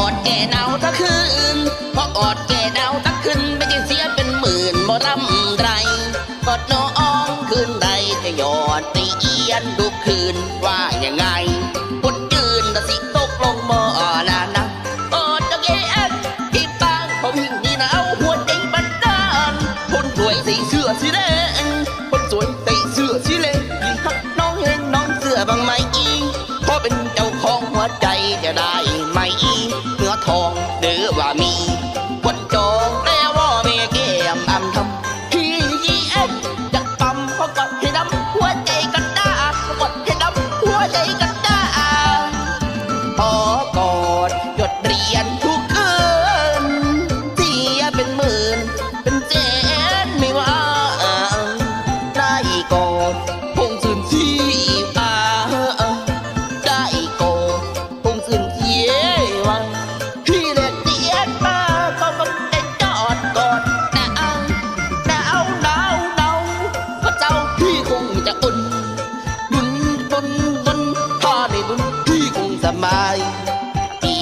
อดแก่หนาวทั้งคืนเพราะกอดแก่หนาวทั้งคืนไม่ใช่เสียเป็นหมื่นบ่รำไรกอดน้องคืนใดจะหยอดตีเอียนทุกคืนว่ายังไงพุดยืนต่สิตกลงบ่อนานะกอดจะแก่ที่ตั้งผมหิ่งที่หนาหัวใจบันดาลคนสวยใส่เสื้อสีแดงคนสวยใส่เสื้อสีเหลงยิ่งทักน้องเห็นน้องเสื้อบางไหมอีเพราะเป็นเจ้าของ วใจจะได้ไหมเนื้อทองหรือว่ามีคนจองแต่ว่าเมียแกมอำทำพี่ยีเอ็นจะปั๊มเพราะกดให้น้ำหัวใจกันด้ากดให้น้ำหัวใจกันด้าพอกอดหยดเรียญทุกคืนเสียเป็นหมื่นเป็นแสนไม่ว่าได้กอด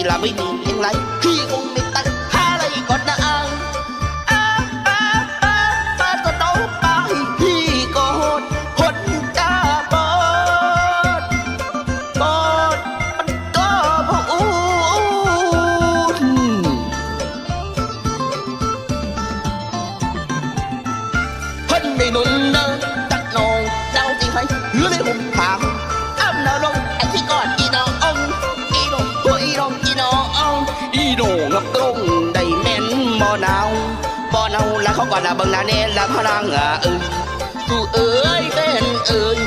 พี่ละไม่มีเพี อีน้องนับตรงได้แม่นบ่หนาวบ่หนาวแล้วเขาก็น่ะเบิ่งหน้าแน่ละพลังอะเอ้ยตูเอ้ยเป็นเอ้ย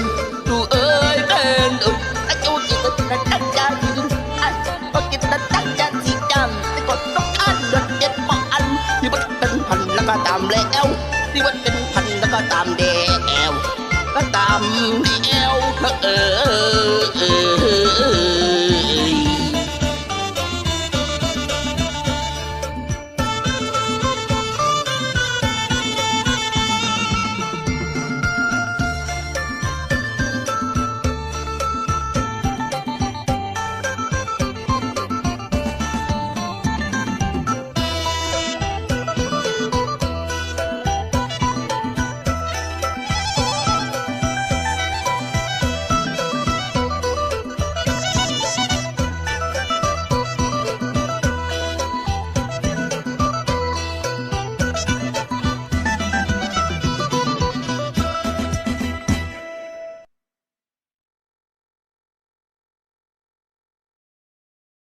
ตูเอ้ยเป็นเอ้ยอ้จูจิตตะตั้งใจอยู่ไอ้ก็กินตะตั้งใจสิจำไอ้กดต้องอันเดือดเด็ดบ่อันที่มันเป็นพันแล้วก็ตามแล้วที่ว่าเป็นพันแล้วก็ตามเดวก็ตามดวเออเออเออ